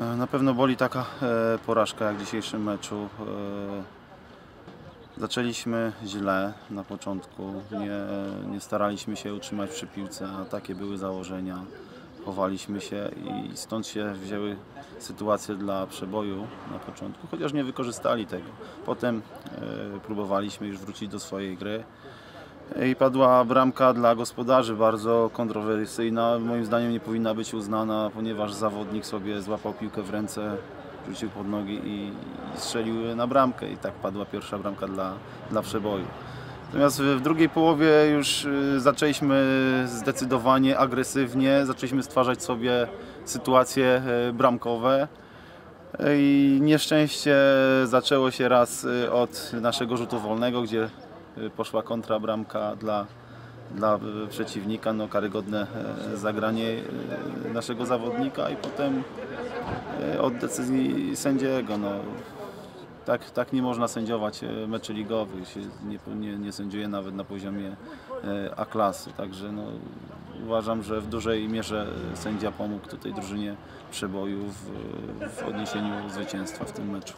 E, Na pewno boli taka e, porażka jak w dzisiejszym meczu. E, Zaczęliśmy źle na początku, nie, nie staraliśmy się utrzymać przy piłce, a takie były założenia. Chowaliśmy się i stąd się wzięły sytuacje dla przeboju na początku, chociaż nie wykorzystali tego. Potem próbowaliśmy już wrócić do swojej gry. I padła bramka dla gospodarzy, bardzo kontrowersyjna. Moim zdaniem nie powinna być uznana, ponieważ zawodnik sobie złapał piłkę w ręce, rzucił pod nogi i, i strzelił na bramkę. I tak padła pierwsza bramka dla, dla przeboju. Natomiast w drugiej połowie już y, zaczęliśmy zdecydowanie agresywnie, zaczęliśmy stwarzać sobie sytuacje y, bramkowe. I nieszczęście zaczęło się raz y, od naszego rzutu wolnego, gdzie y, poszła kontrabramka dla, dla y, przeciwnika, no karygodne e, zagranie y, naszego zawodnika i potem y, od decyzji sędziego. No, tak, tak nie można sędziować e, meczy ligowych, się nie, nie, nie sędziuje nawet na poziomie e, A-klasy, także no, uważam, że w dużej mierze sędzia pomógł tutaj drużynie przeboju w, w odniesieniu zwycięstwa w tym meczu.